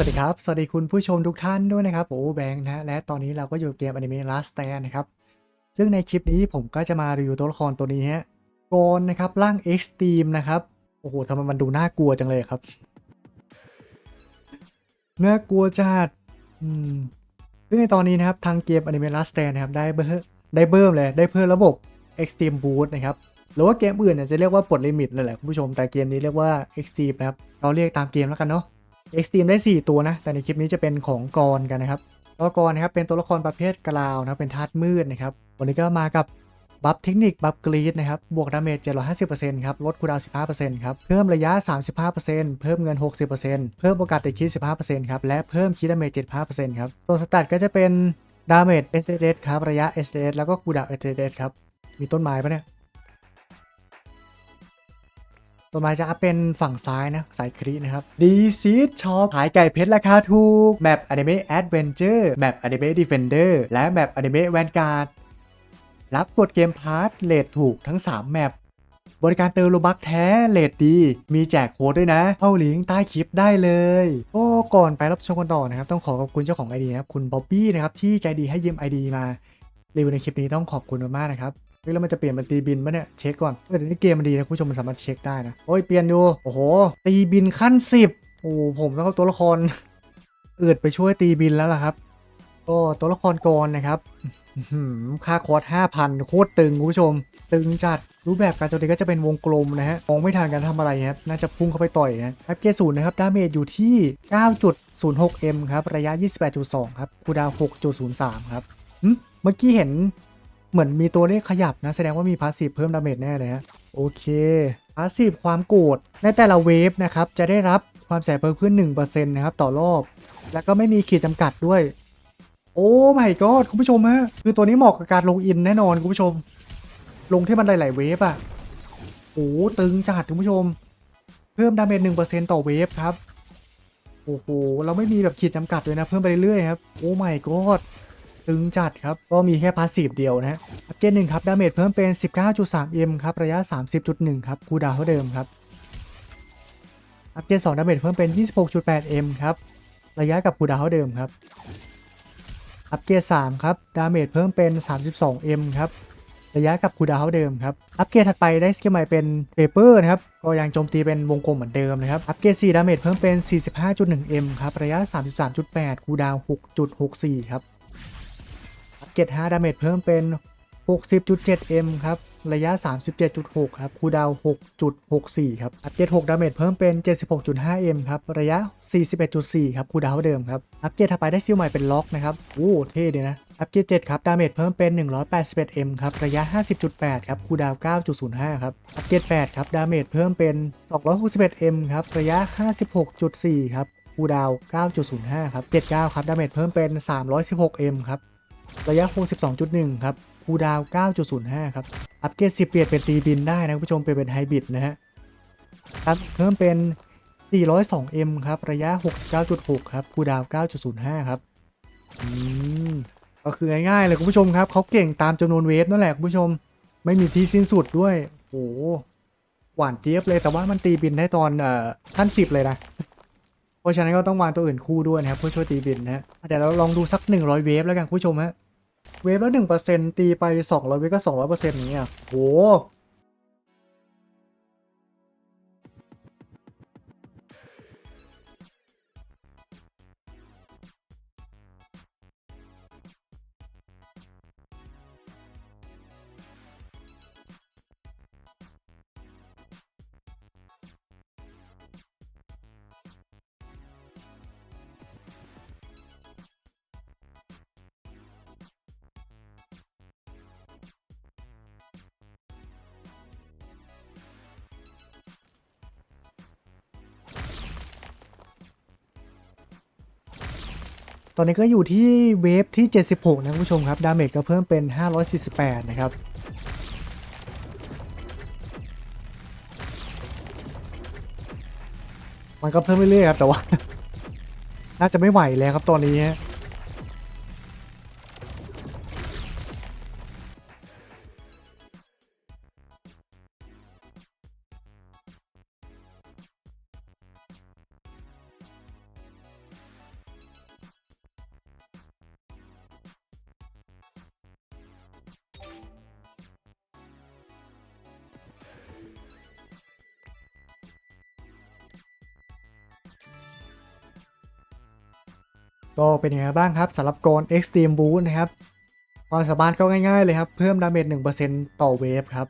สวัสดีครับ สวัสดีคุณผู้ชมทุกท่านด้วยนะครับโอ้แบงค์นะและตอนนี้เราก็อยู่เกมอนิเมะ Last Stand นะครับ ซึ่งในคลิปนี้ผมก็จะมารีวิวตัวละครตัวนี้ฮะกอนนะครับร่าง Extreme นะครับ โอ้โหทำไมมันดูน่ากลัวจังเลยครับ น่ากลัวจัดอืมซึ่งในตอนนี้นะครับ ทางเกมอนิเมะ Last Stand นะครับ ได้เพิ่มได้เพิ่มเลยได้เพิ่มระบบ Extreme Boost นะครับหรือว่าเกมอื่นเนี่ยจะเรียกว่าปลดลิมิตเลยแหละคุณผู้ชมแต่เกมนี้เรียกว่า Extreme นะครับเราเรียกตามเกมแล้วกันเนาะ Extreme ได้ 4 ตัวนะ แต่ในคลิปนี้จะเป็นของกรกันนะครับตัวกรนะครับเป็นตัวละครประเภทกลาวนะครับเป็นธาตุมืดนะครับ วันนี้ก็มากับบัฟเทคนิคบัฟกรีดนะครับ บวกดาเมจ 750%ครับ ลดคูดาวน์15%ครับ เพิ่มระยะ 35%เพิ่มเงิน 60%เพิ่มโอกาสติดคิด 15%ครับ และเพิ่มคิดดาเมจ 75%ครับตัวสตัดก็จะเป็นดาเมจ SDS ครับ ระยะ SDS แล้วก็คูดาวน์ SDS ครับ มีต้นไม้ปะเนี่ย ต่อมาจะอัพเป็นฝั่งซ้ายนะ สายครีนะครับดีซีดช็อปขายไก่เพชรราคาถูกแบบอนิเมะแอดเวนเจอร์แบบอนิเมะดีเฟนเดอร์และแบบอนิเมะแวนการ์ดรับกดเกมพาร์ทเลทถูกทั้ง 3 แมปบริการเติมโลบักแท้เลทดี มีแจกโค้ดด้วยนะ เข้าลิงก์ใต้คลิปได้เลยโอ้ก่อนไปรับชมกันต่อนะครับ ต้องขอขอบคุณเจ้าของไอดีนะครับ คุณบ๊อบบี้นะครับ ที่ใจดีให้ยืมไอดีมารีวิวในคลิปนี้ต้องขอบคุณมากๆนะครับ ฮ้ยแล้วมันจะเปลี่ยนเป็นตีบินปะเนี่ยเช็คก่อนเออเดี๋ยวนี้เกมมันดีนะคุณผู้ชมมันสามารถเช็คได้นะโอ้ยเปลี่ยนดูโอ้โห ตีบินขั้นสิบโอ้ผมต้องเอาตัวละครอืดไปช่วยตีบินแล้วล่ะครับก็ตัวละครกรนะครับค่าคอร์สห้าพันโคตรตึงคุณผู้ชม ตึงจัดรูปแบบการโจมตีก็จะเป็นวงกลมนะฮะมองไม่ทันการทำอะไรครับน่าจะพุ่งเข้าไปต่อยนะแอปเกศูนย์นะครับดาเมจอยู่ที่ 9.06m ครับ ระยะ 28.2 ครับคูดาวน์6.03 ครับเมื่อกี้เห็น เหมือนมีตัวเลขขยับนะ แสดงว่ามีพาสซีฟเพิ่มดาเมจแน่เลยฮะโอเคพาสซีฟความโกรธในแต่ละเวฟนะครับ จะได้รับความแสบเพิ่มขึ้น1%นะครับต่อรอบ แล้วก็ไม่มีขีดจำกัดด้วย โอ้ไม่ก็คุณผู้ชมฮะคือตัวนี้เหมาะกับการลงอินแน่นอนคุณผู้ชม ลงที่มันหลาย ๆ เวฟอะโอ้ตึงจัดคุณผู้ชม เพิ่มดาเมจ1%ต่อเวฟครับโอ้โหเราไม่มีแบบขีดจำกัดเลยนะ เพิ่มไปเรื่อยๆครับโอ้ไม่ก็ ตึงจัดครับ ก็มีแค่พาสซีฟเดียวนะฮะอัปเกรดหนึ่งครับ ดาเมจเพิ่มเป็น 19.3m ครับ ระยะ 30.1 ครับ คูดาวเท่าเดิมครับ อัปเกรด2ดาเมจเพิ่มเป็น 26.8m ครับ ระยะกับคูดาวเท่าเดิมครับ อัปเกรด3ครับ ดาเมจเพิ่มเป็น 32m ครับระยะกับคูดาวเท่าเดิมครับ อัปเกรดถัดไปได้สกิลใหม่เป็นเปเปอร์นะครับ ก็ยังโจมตีเป็นวงกลมเหมือนเดิมนะครับ อัปเกรด4ดาเมจเพิ่มเป็น 45.1m ครับ ระยะ 33.8 คูดาว 6.64 ครับ อัปเกรด5ดาเมจเพิ่มเป็น 60.7m ครับ ระยะ 37.6 ครับ คูดาว 6.64 ครับ อัปเกรด6ดาเมจเพิ่มเป็น 76.5m ครับ ระยะ 41.4 ครับ คูดาวเดิมครับ อัปเกรดถัดไปได้ซิลใหม่เป็นล็อกนะครับ โอ้ เท่ดีนะ อัปเกรด7ครับ ดาเมจเพิ่มเป็น 181m ครับ ระยะ 50.8 ครับ คูดาว 9.05 ครับ อัปเกรด8ครับ ดาเมจเพิ่มเป็น 261m ครับ ระยะ 56.4 ครับ คูดาว 9.05 ครับ 79 ครับ ดาเมจเพิ่มเป็น 316m ครับ ระยะ62.1 ครับคูดาว 9.05 ครับ อัปเกรด10 เปลี่ยนเป็นตีบินได้นะคุณผู้ชม เปลี่ยนเป็นไฮบริดนะฮะครับเพิ่มเป็น 402m ครับ ระยะ 69.6 ครับคูดาว 9.05 ครับอืมก็คือง่ายๆเลยคุณผู้ชมครับ เขาเก่งตามจำนวนเวฟนั่นแหละคุณผู้ชม ไม่มีที่สิ้นสุดด้วย โอ้โหหวานเจี๊ยบเลยแต่ว่ามันตีบินได้ตอนเอ่อขั้น10เลยนะ เพราะฉะนั้นก็ต้องวางตัวอื่นคู่ด้วยนะครับเพื่อช่วยตีบินนะฮะเดี๋ยวเราลองดูสัก 100 เวฟแล้วกันคุณผู้ชมฮะ เวฟละหนึ่งเปอร์เซ็นต์ตีไปสองร้อยเวฟก็สองร้อยเปอร์เซ็นต์นี้อะโห ตอนนี้ก็อยู่ที่เวฟที่ 76 นะคุณผู้ชมครับ ดาเมจก็เพิ่มเป็น 548 นะครับ มันก็เพิ่มเรื่อยๆครับ แต่ว่า น่าจะไม่ไหวแล้วครับตอนนี้ฮะ ก็เป็นยังไงบ้างครับสำหรับโกร Extreme Boost นะครับ ความสามารถก็ง่ายๆเลยครับ เพิ่มดาเมจ1%ต่อเวฟครับ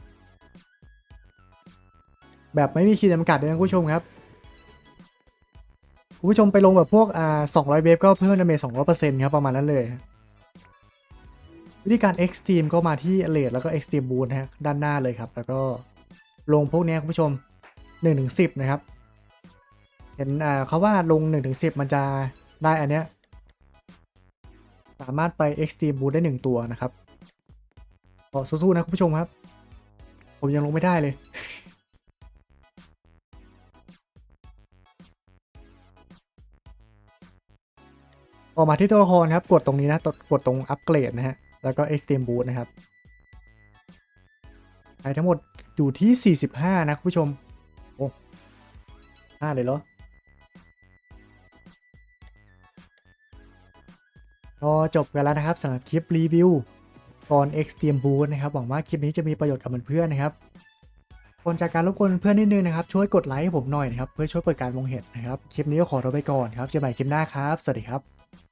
แบบไม่มีขีดจำกัดเลยนะคุณผู้ชมครับคุณผู้ชมไปลงแบบพวกอ่า200 เวฟก็เพิ่มดาเมจ200%ครับประมาณนั้นเลย วิธีการ Extreme ก็มาที่ l a t แล้วก็ Extreme Boost นะด้านหน้าเลยครับ แล้วก็ลงพวกนี้คุณผู้ชม1ถึง10 นะครับ เห็นอ่าเขาว่าลง1ถึง10 มันจะได้อันเนี้ยามารถไป Extreme Boost ได้ 1 ตัวนะครับขอสู้ๆนะคุณผู้ชมครับ ผมยังลงไม่ได้เลย ออกมาที่ตัวละครครับ กดตรงนี้นะกดตรงอัปเกรดนะฮะ แล้วก็ Extreme Boost นะครับใช้ทั้งหมดอยู่ที่ 45 นะคุณผู้ชม โอ้ห้าเลยเหรอ จบกันแล้วนะครับสำหรับคลิปรีวิวตอน Extreme Boost นะครับ หวังว่าคลิปนี้จะมีประโยชน์กับเพื่อนๆนะครับก่อนจากการรบกวนเพื่อนนิดนึงนะครับ ช่วยกดไลค์ให้ผมหน่อยนะครับ เพื่อช่วยเปิดการมองเห็นนะครับ คลิปนี้ก็ขอลาไปก่อนครับเจอกันใหม่คลิปหน้าครับ สวัสดีครับ